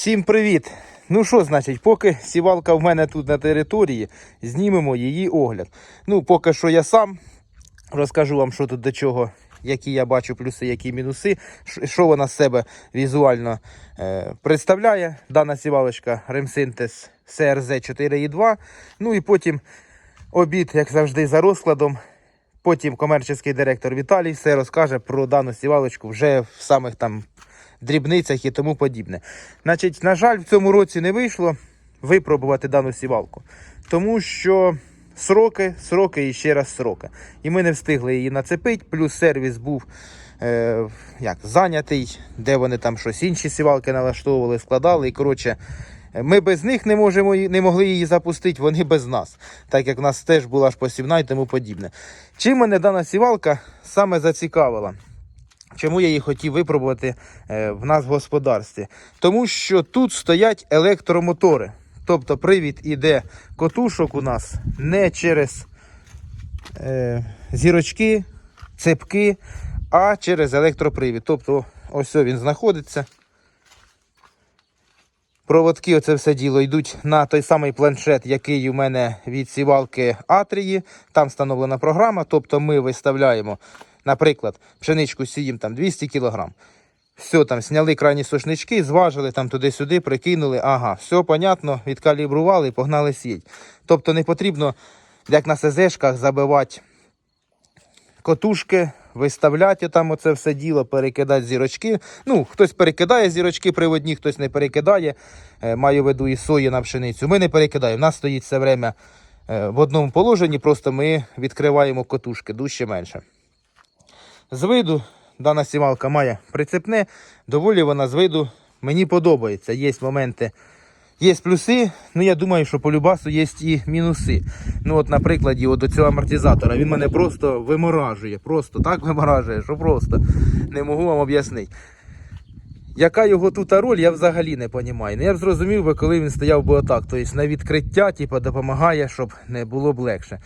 Всім привіт! Ну що, значить, поки сівалка в мене тут на території, знімемо її огляд. Ну, поки що я сам розкажу вам, що тут до чого, які я бачу плюси, які мінуси, що вона з себе візуально е, представляє. Дана сівалочка Remsyntes CRZ 4.2. Ну і потім обід, як завжди, за розкладом. Потім комерційний директор Віталій все розкаже про дану сівалочку вже в самих там дрібницях і тому подібне. Значить, на жаль, в цьому році не вийшло випробувати дану сівалку, тому що сроки, сроки і ще раз сроки. І ми не встигли її нацепити, плюс сервіс був е, як, зайнятий, де вони там щось інші сівалки налаштовували, складали. І коротше, ми без них не, можемо, не могли її запустити, вони без нас, так як в нас теж була ж посівна і тому подібне. Чим мене дана сівалка саме зацікавила? Чому я її хотів випробувати е, в нас в господарстві? Тому що тут стоять електромотори. Тобто привід іде котушок у нас не через е, зірочки, цепки, а через електропривід. Тобто, ось він знаходиться. Проводки, оце все діло йдуть на той самий планшет, який у мене від сівалки Атрії. Там встановлена програма. Тобто ми виставляємо, наприклад, пшеничку сіємо там 200 кг. Все, там зняли крайні сушнички, зважили там туди-сюди, прикинули. Ага, все понятно, відкалібрували і погнали сіять. Тобто не потрібно, як на СЗшках, забивати котушки, виставляти там оце все діло, перекидати зірочки. Ну, хтось перекидає зірочки приводні, хтось не перекидає. Е, Маю в виду і сої на пшеницю. Ми не перекидаємо. У нас стоїть все время е, в одному положенні, просто ми відкриваємо котушки дужче менше. З виду дана сівалка має прицепне, доволі вона з виду мені подобається. Є моменти, є плюси, ну я думаю, що по любасу є і мінуси. Ну от, на прикладі от до цього амортизатора, він мене просто виморажує, просто так виморажує, що просто не можу вам об'яснити. Яка його тут роль, я взагалі не розумію. Ну, я б зрозумів би, коли він стояв би отак. Тобто на відкриття типу, допомагає, щоб не було б легше.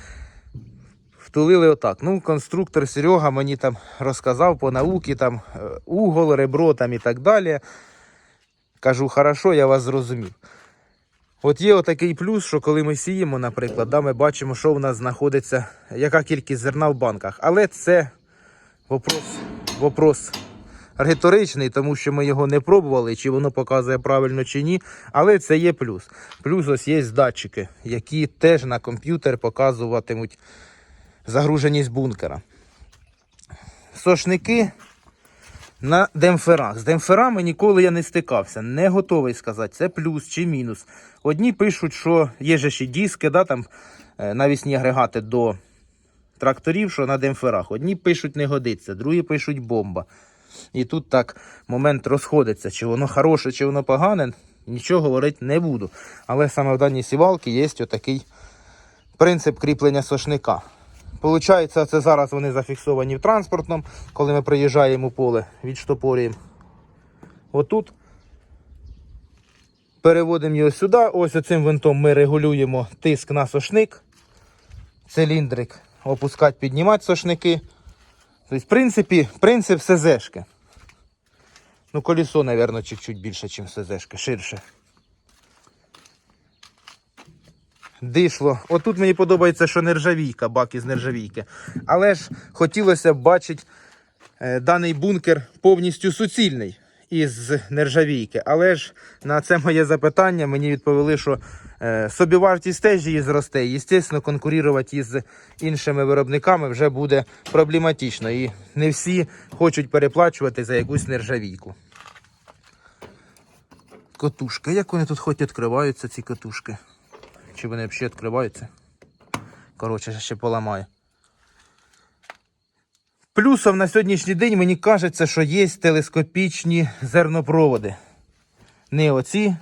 Втулили отак. Ну, конструктор Серега мені там розказав по науці, там е, угол, ребро там і так далі. Кажу, хорошо, я вас зрозумів. От є отакий плюс, що коли ми сіємо, наприклад, да, ми бачимо, що в нас знаходиться, яка кількість зерна в банках. Але це вопрос, вопрос риторичний, тому що ми його не пробували, чи воно показує правильно чи ні. Але це є плюс. Плюс ось є датчики, які теж на комп'ютер показуватимуть загруженість бункера. Сошники на демпферах. З демпферами ніколи я не стикався. Не готовий сказати, це плюс чи мінус. Одні пишуть, що є же ще диски, да, там е, навісні агрегати до тракторів, що на демпферах. Одні пишуть не годиться, другі пишуть бомба. І тут так момент розходиться, чи воно хороше, чи воно погане, нічого говорити не буду. Але саме в даній сівалці є отакий принцип кріплення сошника. Получається, це зараз вони зафіксовані в транспортному, коли ми приїжджаємо у поле, відштопорюємо отут. Переводимо його сюди. Ось оцим винтом ми регулюємо тиск на сошник. Циліндрик опускати, піднімати сошники. Тобто, в принципі, принцип СЗшки. Ну, колесо, мабуть, чуть-чуть більше, ніж СЗшка, ширше. Дишло. Отут мені подобається, що нержавійка, бак із нержавійки. Але ж хотілося б бачити е, даний бункер повністю суцільний із нержавійки. Але ж на це моє запитання мені відповіли, що е, собівартість теж її зросте. І, звісно, конкурувати із іншими виробниками вже буде проблематично. І не всі хочуть переплачувати за якусь нержавійку. Котушки. Як вони тут хоч відкриваються, ці котушки? Чи вони взагалі відкриваються? Коротше, ще поламаю. Плюсом на сьогоднішній день мені кажеться, що є телескопічні зернопроводи. Не оці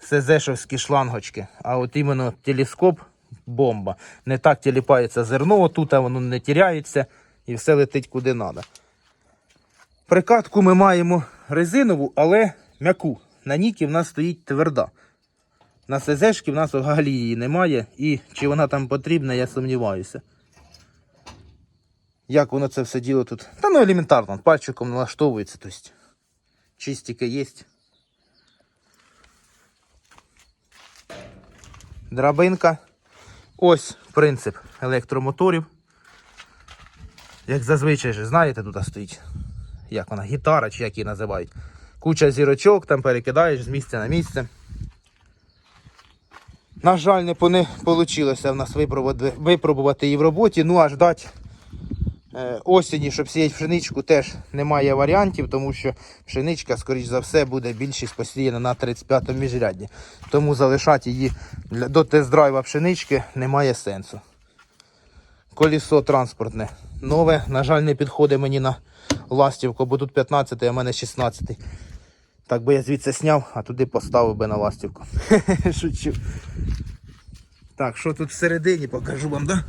СЗшовські шлангочки, а от іменно телескоп бомба. Не так тіліпається зерно, отут а воно не тіряється і все летить куди треба. Прикатку ми маємо резинову, але м'яку. На нікі в нас стоїть тверда. На СЗшки в нас взагалі її немає і чи вона там потрібна, я сумніваюся. Як воно це все діло тут? Та ну елементарно, пальчиком налаштовується. Тобто чистіки є. Драбинка. Ось принцип електромоторів. Як зазвичай же, знаєте, тут стоїть, як вона, гітара чи як її називають. Куча зірочок, там перекидаєш з місця на місце. На жаль, не вийшло в нас випробувати, її в роботі. Ну а ждати е, осені, щоб сіяти пшеничку, теж немає варіантів, тому що пшеничка, скоріш за все, буде більшість посіяна на 35-му міжрядді. Тому залишати її до тест-драйва пшенички немає сенсу. Колісо транспортне нове, на жаль, не підходить мені на ластівку, бо тут 15, а в мене 16. Так би я звідси зняв, а туди поставив би на ластівку. Шучу. Так, що тут всередині покажу вам, да?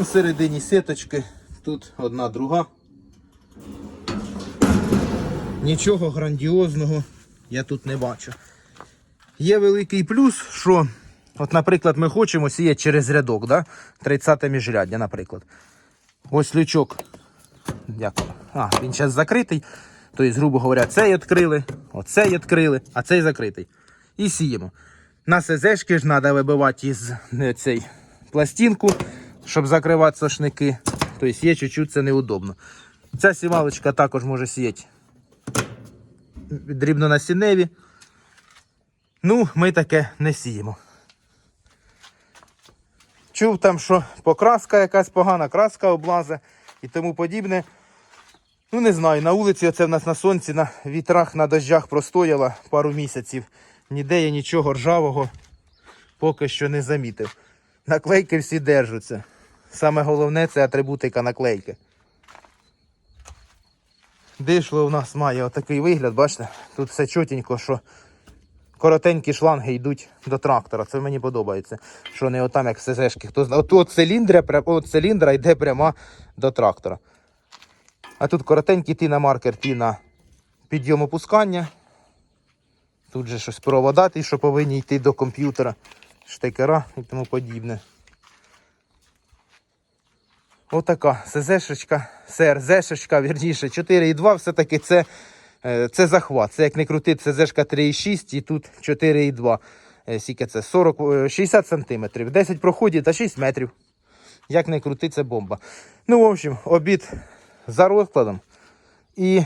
У середині сіточки, тут одна друга. Нічого грандіозного я тут не бачу. Є великий плюс, що, от, наприклад, ми хочемо сіяти через рядок, да? 30 міжряддя, наприклад. Ось лючок. Як? А, він зараз закритий. Тобто, грубо говоря, цей відкрили, оцей відкрили, а цей закритий. І сіємо. На СЗшки ж треба вибивати із е, цей пластинку, щоб закривати сошники. Тобто є чуть-чуть це неудобно. Ця сівалочка також може сіяти дрібнонасінневі. Ну, ми таке не сіємо. Чув там, що покраска якась погана, краска облазе і тому подібне. Ну, не знаю, на вулиці оце в нас на сонці, на вітрах, на дощах простояла пару місяців. Ніде я нічого ржавого поки що не замітив. Наклейки всі держаться. Саме головне це атрибутика наклейки. Дишло у нас має отакий вигляд, бачите? Тут все чотенько, що коротенькі шланги йдуть до трактора. Це мені подобається. Що не отам, як в СЗшки. Хто знає. От, от, циліндра, от циліндра йде прямо до трактора. А тут коротенький ті на маркер, ті на підйом опускання. Тут же щось провода, ті, що повинні йти до комп'ютера, штекера і тому подібне. Отака СЗшечка, СРЗшечка, вірніше, 4,2, все-таки це, е, це захват. Це як не крутить СЗшка 3,6 і тут 4,2. Е, Скільки це? 40, е, 60 сантиметрів. 10 проходів та 6 метрів. Як не крути, це бомба. Ну, в общем, обід за розкладом. І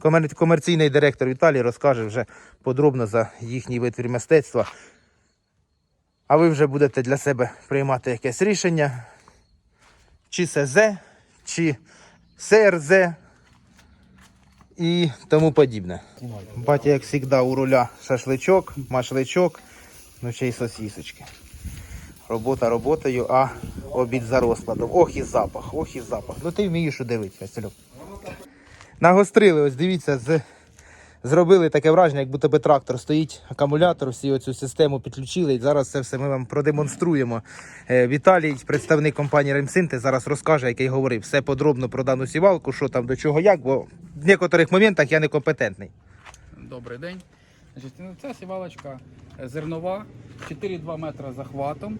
комер- комерційний директор Віталій розкаже вже подробно за їхній витвір мистецтва. А ви вже будете для себе приймати якесь рішення. Чи СЗ, чи СРЗ і тому подібне. Батя, як завжди, у руля шашличок, машличок, ну ще й сосісочки. Робота роботою, а обід за розкладом. Ох і запах, ох і запах. Ну ти вмієш удивитися, Васильок. Нагострили, ось дивіться, з... зробили таке враження, як будто би трактор стоїть, акумулятор, всі оцю систему підключили. І зараз це все ми вам продемонструємо. Е, Віталій, представник компанії Ремсинти, зараз розкаже, як я й говорив, все подробно про дану сівалку, що там до чого, як, бо в деяких моментах я некомпетентний. Добрий день. Ну, ця сівалочка е, зернова, 4,2 метра захватом.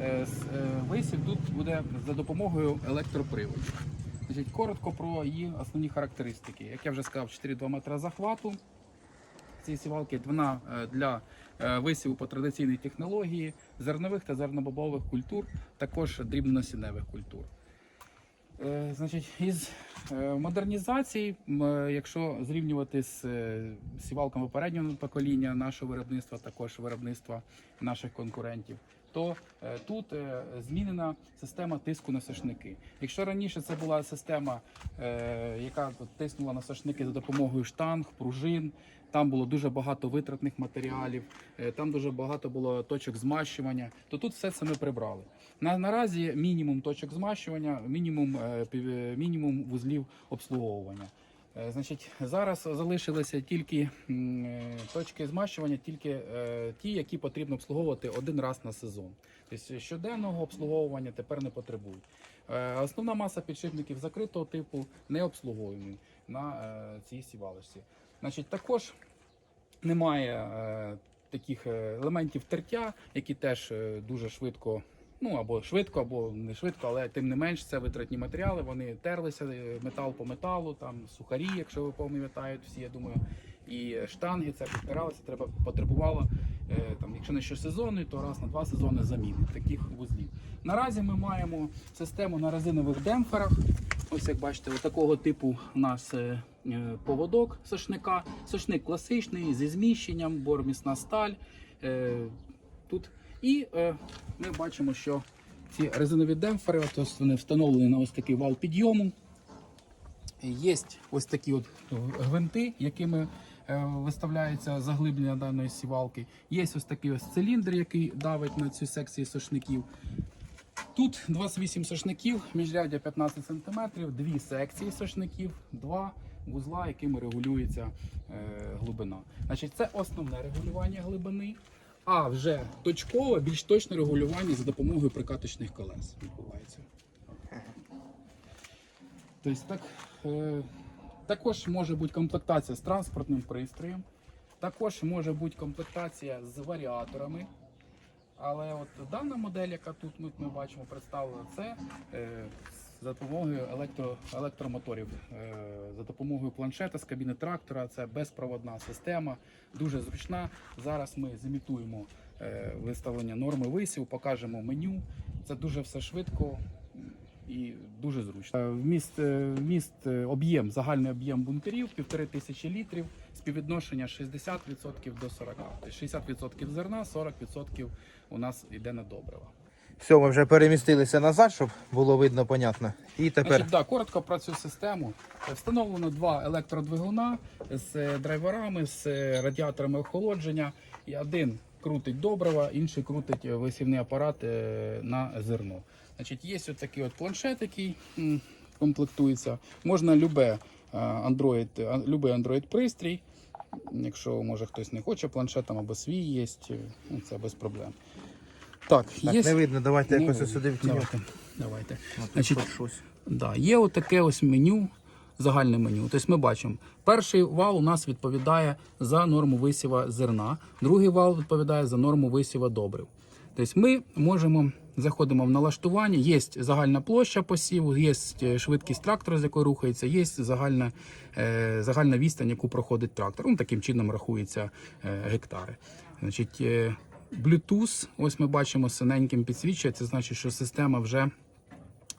Е, е, Висів тут буде за допомогою електроприводу. Значить, коротко про її основні характеристики. Як я вже сказав, 4,2 метра захвату. Цієї сівалки вона е, для висіву по традиційній технології зернових та зернобобових культур, також дрібнонасінневих культур. Значить, із модернізацій, якщо зрівнювати з сівалками попереднього покоління нашого виробництва, також виробництва наших конкурентів, то е, тут е, змінена система тиску на сошники. Якщо раніше це була система, е, яка тиснула на сошники за допомогою штанг, пружин, там було дуже багато витратних матеріалів, там дуже багато було точок змащування, то тут все це ми прибрали. На, наразі мінімум точок змащування, мінімум, мінімум вузлів обслуговування. Е, Значить, зараз залишилися тільки е, точки змащування, тільки е, ті, які потрібно обслуговувати один раз на сезон. Тобто щоденного обслуговування тепер не потребують. Основна маса підшипників закритого типу не обслуговуємо на цій сівалочці. Значить, також немає таких елементів тертя, які теж дуже швидко. Ну або швидко, або не швидко, але тим не менш це витратні матеріали. Вони терлися е, метал по металу, там сухарі, якщо ви пам'ятаєте всі, я думаю, і штанги це підпиралося, треба потребувало, е, там, якщо не щосезонний, то раз на два сезони заміни таких вузлів. Наразі ми маємо систему на резинових демпферах. Ось як бачите, такого типу у нас е, поводок сошника. Сошник класичний зі зміщенням, бормісна сталь. Тут. І е, ми бачимо, що ці резинові демпфери, ось вони встановлені на ось такий вал підйому. Є ось такі от гвинти, якими е, виставляється заглиблення даної сівалки. Є ось такий ось циліндр, який давить на цю секцію сошників. Тут 28 сошників, міжряддя 15 см, дві секції сошників, два вузла, якими регулюється е, глибина. Значить, це основне регулювання глибини, а вже точкове, більш точне регулювання за допомогою прикаточних колес відбувається. Тобто так, е, також може бути комплектація з транспортним пристроєм, також може бути комплектація з варіаторами. Але от дана модель, яка тут ми, ми бачимо представлена, це е, за допомогою електро, електромоторів, е, за допомогою планшета з кабіни трактора. Це безпроводна система, дуже зручна. Зараз ми зімітуємо е, виставлення норми висів, покажемо меню. Це дуже все швидко і дуже зручно. Е, Вміст, вміст об'єм, загальний об'єм бункерів півтори тисячі літрів, співвідношення 60% до 40%. Тобто 60% зерна, 40% у нас йде на добрива. Все, ми вже перемістилися назад, щоб було видно, понятно. І тепер Значить, да, коротко про цю систему. Встановлено два електродвигуна з е, драйверами, з е, радіаторами охолодження. І один крутить добрива, інший крутить е, висівний апарат на зерно. Значить, є ось такий от планшет, який комплектується. Можна любе Android, любий Android пристрій. Якщо може хтось не хоче планшет там або свій є, ну, це без проблем. Так, так, є не видно, давайте Не якось видно. сюди втіньок. Давайте. Давайте. Значить. Да, є отаке ось меню, загальне меню. Тобто ми бачимо, перший вал у нас відповідає за норму висіва зерна, другий вал відповідає за норму висіва добрив. Тобто ми можемо заходимо в налаштування, є загальна площа посіву, є швидкість трактора, з якою рухається, є загальна, е, загальна відстань, яку проходить трактор. Ну, таким чином рахуються е, гектари. Значить, е, Bluetooth, ось ми бачимо синеньким підсвічує, це значить, що система вже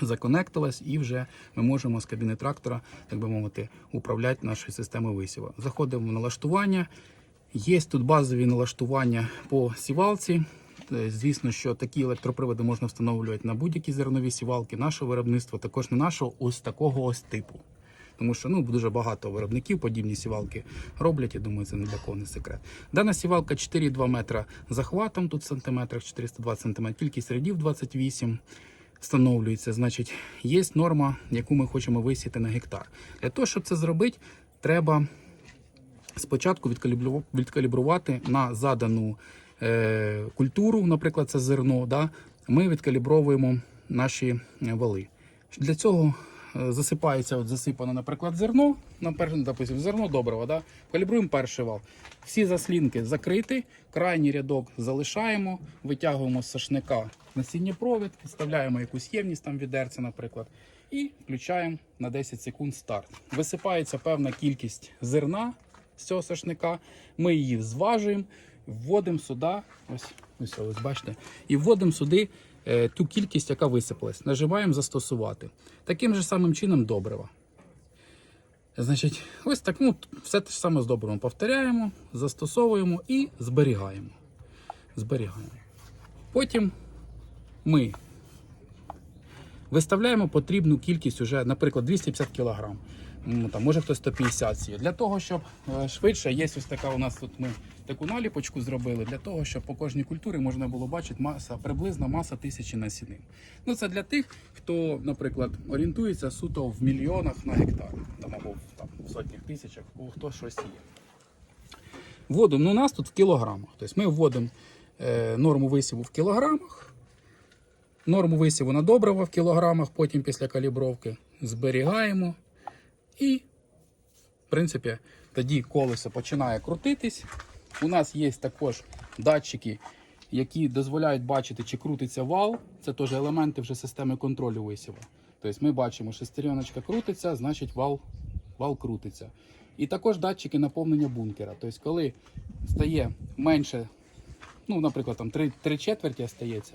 законектилась і вже ми можемо з кабіни трактора, так би мовити, управляти нашою системою висіва. Заходимо в налаштування. Є тут базові налаштування по сівалці. Е, Звісно, що такі електроприводи можна встановлювати на будь-які зернові сівалки. Наше виробництво також не нашого, ось такого ось типу. Тому що ну, дуже багато виробників подібні сівалки роблять. Я думаю, це не для кого не секрет. Дана сівалка 4,2 метра захватом, тут в сантиметрах 420 сантиметрів, кількість рядів 28 встановлюється. Значить, є норма, яку ми хочемо висіти на гектар. Для того, щоб це зробити, треба спочатку відкалібрувати на задану е, культуру, наприклад, це зерно. Да? Ми відкалібровуємо наші е, вали. Для цього засипається, от засипано, наприклад, зерно. Нам перше, ну, допустим, зерно доброго, да? калібруємо перший вал. Всі заслінки закриті, крайній рядок залишаємо, витягуємо з сошника насіння провід, вставляємо якусь ємність, там відерця, наприклад, і включаємо на 10 секунд старт. Висипається певна кількість зерна з цього сошника. Ми її зважуємо, вводимо сюди, ось, ось, ось бачите, і вводимо сюди е, ту кількість, яка висипалась. Нажимаємо застосувати. Таким же самим чином добрива. Значить, ось так, ну, все те ж саме з добривом. Повторяємо, застосовуємо і зберігаємо. Зберігаємо. Потім ми виставляємо потрібну кількість уже, наприклад, 250 кг. Ну, там, може хтось 150 сіє. Для того, щоб е, швидше, є ось така у нас тут ми таку наліпочку зробили, для того, щоб по кожній культурі можна було бачити маса, приблизна маса тисячі насінин. Ну, це для тих, хто, наприклад, орієнтується суто в мільйонах на гектар, там, або там, в сотнях тисячах, хто щось сіє. Вводимо, ну, у нас тут в кілограмах. Тобто ми вводимо е, норму висіву в кілограмах, норму висіву на добрива в кілограмах, потім після калібровки зберігаємо. І, в принципі, тоді колесо починає крутитись. У нас є також датчики, які дозволяють бачити, чи крутиться вал. Це теж елементи вже системи контролю висіву. Тобто ми бачимо, шестереночка крутиться, значить вал, вал крутиться. І також датчики наповнення бункера. Тобто, коли стає менше, ну, наприклад, там 3, 3 четверті стається,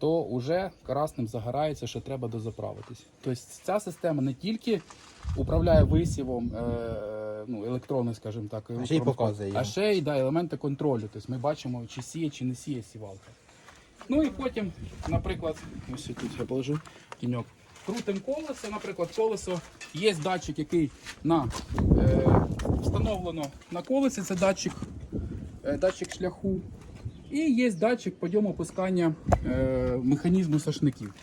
то вже красним загорається, що треба дозаправитись. Тобто ця система не тільки управляє висівом е, ну, електронний, скажімо так, ще й показує а ще й да, елементи контролю. Тобто ми бачимо, чи сіє, чи не сіє сівалка. Ну і потім, наприклад, ось тут я положу тіньок. Крутим колесо, наприклад, колесо. Є датчик, який на, е, встановлено на колесі, це датчик, е, датчик шляху. І є датчик подйому опускання е, механізму сошників.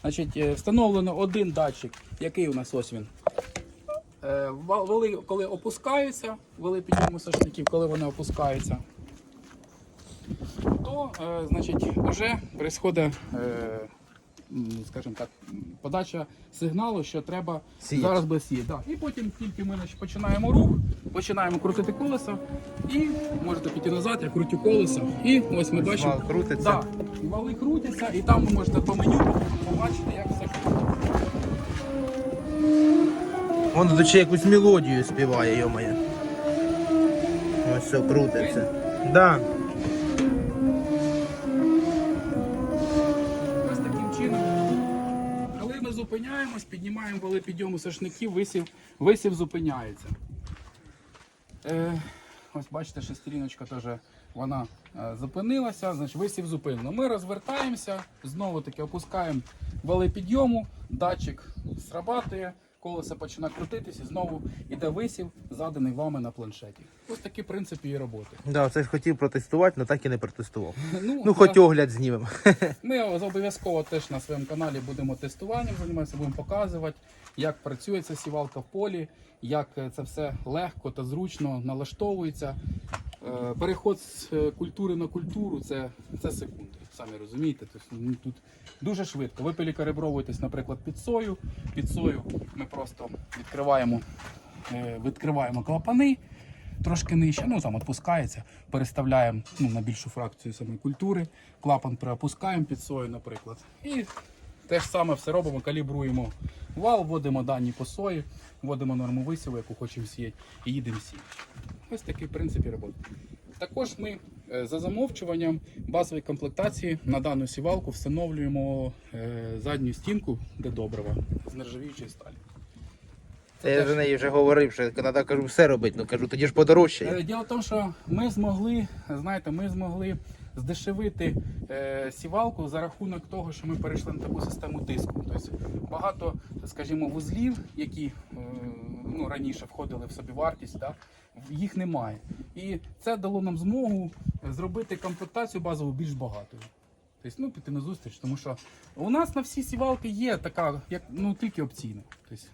Значить, е, встановлено один датчик, який у нас ось він. Е, ва- коли опускаються, вели підйому сошників, коли вони опускаються, то е, значить, вже відбувається, е, скажімо так, подача сигналу, що треба Сіяти. зараз буде сіяти. Да. І потім тільки ми значить, починаємо рух, починаємо крутити колесо, і можете піти назад, я крутю колесо. І ось ми бачимо. Вал крутиться. Да, вали крутяться, і там ви можете по меню побачити, як все крутиться. Воно тут ще якусь мелодію співає, йомає. Ось все крутиться. Да. Зупиняємось, піднімаємо вали підйому сошників, висів, висів зупиняється. Е, ось бачите, шестеріночка теж вона е, зупинилася, значить висів зупинено. Ми розвертаємося, знову таки опускаємо вали підйому, датчик срабатує, колесо починає крутитись і знову йде висів, заданий вами на планшеті. Ось такий принцип її роботи. Да, це ж хотів протестувати, але так і не протестував. Ну, Ну, хоч огляд знімемо. Ми обов'язково теж на своєму каналі будемо тестуванням займатися, будемо показувати, як працює ця сівалка в полі, як е, це все легко та зручно налаштовується. Е, Переход з е, культури на культуру це, це секунди, самі розумієте. Тобто, тут дуже швидко. Ви перекалібровуєтесь, наприклад, під сою. Під сою ми просто відкриваємо, е, відкриваємо клапани трошки нижче, ну там відпускається, переставляємо ну, на більшу фракцію самої культури, клапан приопускаємо під сою, наприклад. І те ж саме все робимо, калібруємо вал, вводимо дані по сої, вводимо норму висіву, яку хочемо сіяти, і їдемо сіяти. Ось такий принцип і роботи. Також ми за замовчуванням базової комплектації на дану сівалку встановлюємо е, задню стінку де добрива з нержавіючої сталі. Це Я вже неї вже говорив, що треба кажу, все робити. Ну кажу, тоді ж подорожчає. Е, Діло в тому, що ми змогли, знаєте, ми змогли здешевити е, сівалку за рахунок того, що ми перейшли на таку систему тиску. Тобто багато, скажімо, вузлів, які е, ну, раніше входили в собівартість, да, їх немає. І це дало нам змогу зробити комплектацію базову більш багатою. Тобто, ну, піти на зустріч, тому що у нас на всі сівалки є така, як ну тільки опційна. Тобто,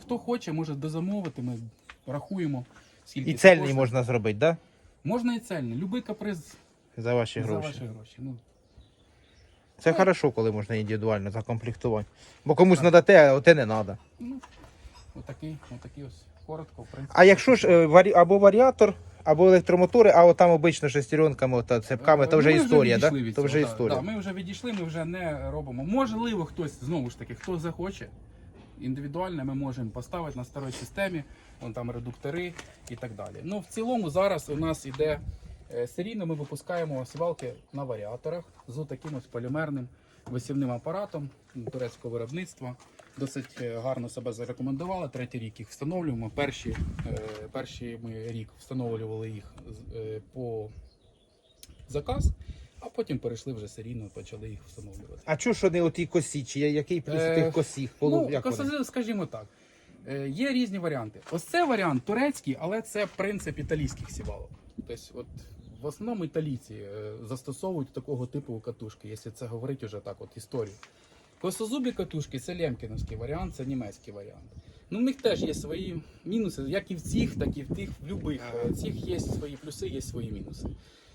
хто хоче, може дозамовити, ми рахуємо. Скільки І це цельний коштує. можна зробити, да? Можна і цельний, любий каприз За ваші за гроші. ваші гроші. Ну, Це хорошо, коли можна індивідуально закомплектувати. Бо комусь треба те, а те не треба. ну, отакий, отакий ось коротко, в принципі. А якщо ж е, варі... або варіатор, або електромотори, а от там обично шестеренками та цепками, то вже Е, Ми історія, да? відійшли від То вже історія. Да, ми вже відійшли, ми вже не робимо. Можливо, хтось знову ж таки, хто захоче. Індивідуально ми можемо поставити на старій системі, вон там редуктори і так далі. Ну, в цілому зараз у нас іде е, серійно, ми випускаємо сівалки на варіаторах з таким ось полімерним висівним апаратом турецького виробництва. Досить е, гарно себе зарекомендували. Третій рік їх встановлюємо. Перші, е, перші ми рік встановлювали їх е, по заказ, а потім перейшли вже серійно, почали їх встановлювати. А чого що не оті косі, чи який плюс Е, тих косіх? Ну, як вони? скажімо так. е, Є різні варіанти. Ось це варіант турецький, але це принцип італійських сівалок. Тобто, от в основному італійці е, застосовують такого типу катушки, якщо це говорити вже так, от історію. Косозубі катушки це лемкіновський варіант, це німецький варіант. Ну, в них теж є свої мінуси, як і в цих, так і в тих, в любих цих є свої плюси, є свої мінуси.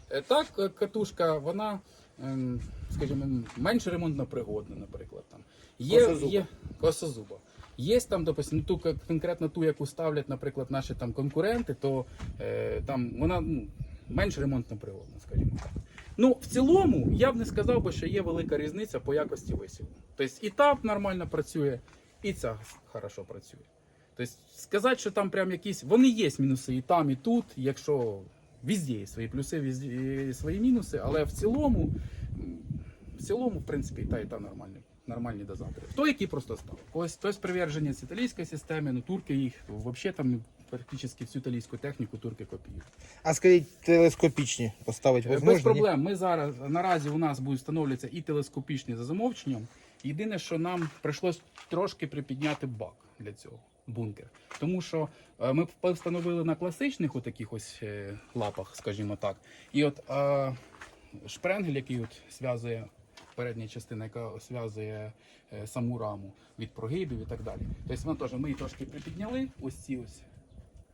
Е, Так, е, катушка, вона, ем, скажімо, менш ремонтно пригодна, наприклад. Там. Є, Косозуба. є косозуба. Є там, допустим, ту конкретно ту, яку ставлять, наприклад, наші там конкуренти, то е, там вона ну, менш ремонтно пригодна, скажімо так. Ну, в цілому, я б не сказав би, що є велика різниця по якості висіву. Тобто і та нормально працює, і ця хорошо працює. Тобто сказати, що там прям якісь. Вони є мінуси і там, і тут, якщо везде є свої плюси, везде є свої мінуси, але в цілому, в цілому, в принципі, і та, і та нормальні. Нормальні дозатори. Хто який просто став. Хтось приверження з італійської системи, ну турки їх взагалі там практично всю італійську техніку турки копіюють. А скажіть, телескопічні поставити Е, Без можна? ні? проблем. Ми зараз наразі у нас будуть встановлюватися і телескопічні за замовченням. Єдине, що нам прийшлось трошки припідняти бак для цього бункер. Тому що е, ми встановили на класичних отаких ось е, лапах, скажімо так. І от е, шпренгель, який от зв'язує передня частина, яка зв'язує саму раму від прогибів і так далі. Тобто ми теж ми її трошки припідняли. Ось ці ось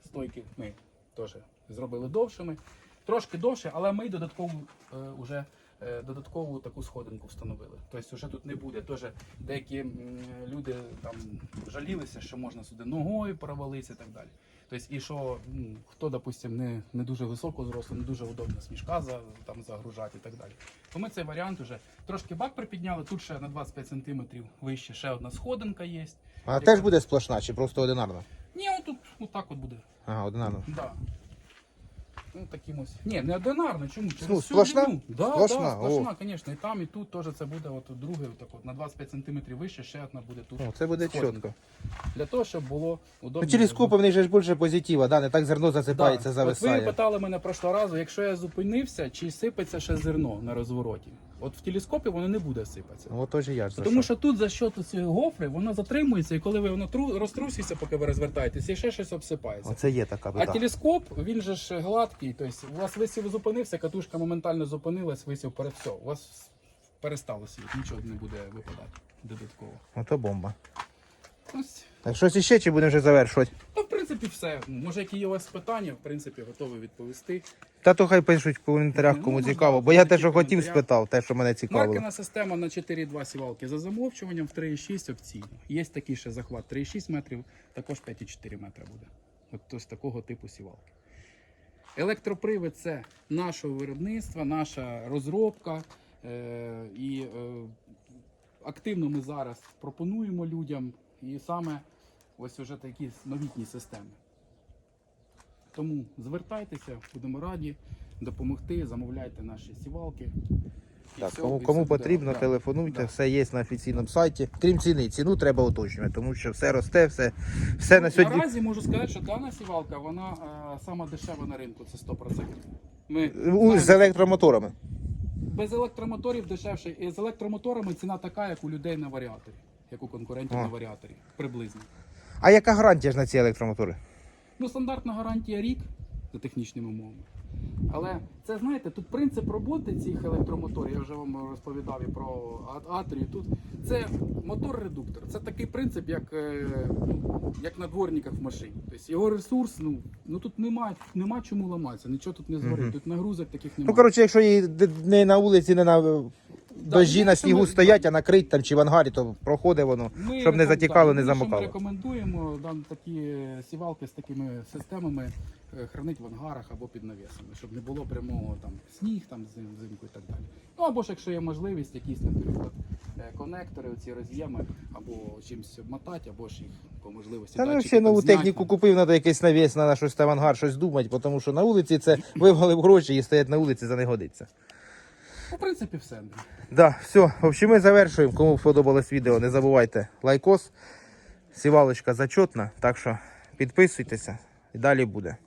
стойки ми теж зробили довшими. Трошки довше, але ми додаткову е, уже е, додаткову таку сходинку встановили. Тобто вже тут не буде. Теж деякі люди там жалілися, що можна сюди ногою провалитися і так далі. Тобто, і що хто, допустим, не, не дуже високо зросло, не дуже удобно смішка за, там, загружати і так далі. То ми цей варіант вже трошки бак припідняли, тут ще на 25 см вище ще одна сходинка є. А теж буде сплошна чи просто одинарна? Ні, отут отак от буде. Ага, одинарна. Да. Ну, таким ось. Ні, не одинарно, чому? Через Ну, всю сплошна? длину. Да, Сплошна? Да, сплошна, звісно. І там, і тут теж це буде от друге, отак от, на 25 см вище, ще одна буде тут. О, це буде сходинка. чітко. Для того, щоб було удобно. Ну, телескопи в них же ж більше позитива, да? не так зерно засипається, От ви зависає. питали мене прошлого разу, якщо я зупинився, чи сипеться ще зерно на розвороті. От в телескопі воно не буде сипатися. Ну, от теж і я ж за Тому що. що тут за що ці гофри, воно затримується, і коли ви воно тру- розтруситься, поки ви розвертаєтеся, і ще щось обсипається. Оце є така А телескоп, він же ж гладкий, тобто у вас висів зупинився, катушка моментально зупинилась, висів перед все. У вас перестало сіяти, нічого не буде випадати додатково. Ото бомба. Ось. Так щось іще чи будемо вже завершувати? Ну, в принципі, все. Може, які є у вас питання, в принципі, готовий відповісти. Та то хай пишуть в коментарях, Ну, кому цікаво, бо я те, що хотів, спитав, те, що мене цікавило. Маркена система на 4,2 сівалки за замовчуванням, в 3,6 опційно. Є такий ще захват 3,6 метрів, також 5,4 метра буде. От ось такого типу сівалки. Електропривід це нашого виробництва, наша розробка. Е- і е- активно ми зараз пропонуємо людям і саме ось уже такі новітні системи. Тому звертайтеся, будемо раді допомогти, замовляйте наші сівалки. Так, все, кому, кому потрібно, добре. телефонуйте, Да. все є на офіційному сайті. Крім ціни, ціну треба уточнювати, тому що все росте, все, все на сьогодні. Наразі можу сказати, що дана сівалка, вона е, сама дешева на ринку, це 100%. Ми знаємо, З електромоторами. без електромоторів дешевше. І з електромоторами ціна така, як у людей на варіаторі, як у конкурентів А. на варіаторі. Приблизно. А яка гарантія ж на ці електромотори? Ну, стандартна гарантія рік за технічними умовами. Але це знаєте, тут принцип роботи цих електромоторів, я вже вам розповідав і про Атрію. Тут це мотор-редуктор. Це такий принцип, як, е, ну, як на дворниках в машині. Тобто його ресурс, ну, ну тут нема, нема чому ламатися, нічого тут не згорить, тут нагрузок таких немає. Ну, коротше, якщо її не на вулиці, не на дожді, на снігу ми- стоять, а накрить там чи в ангарі, то проходить воно, Ми щоб не реком- затікало, да, не ми, замокало. рекомендуємо дан, такі сівалки з такими системами е, хранити в ангарах або під навісами, щоб не було прямого там сніг, там зим, взимку і так далі. Ну або ж якщо є можливість, якісь, наприклад, е, конектори, ці роз'єми, або чимось обмотати, або ж їх по можливості. Та ну датчики ще там нову зняти, техніку купив, треба якийсь навіс, треба щось там ангар, щось думати, тому що на вулиці це вивалив гроші і стоять на вулиці, це не годиться. Ну, в принципі, все. Да, все, в общем, ми завершуємо. Кому сподобалось відео, не забувайте лайкос. Сівалочка зачетна, так що підписуйтеся і далі буде.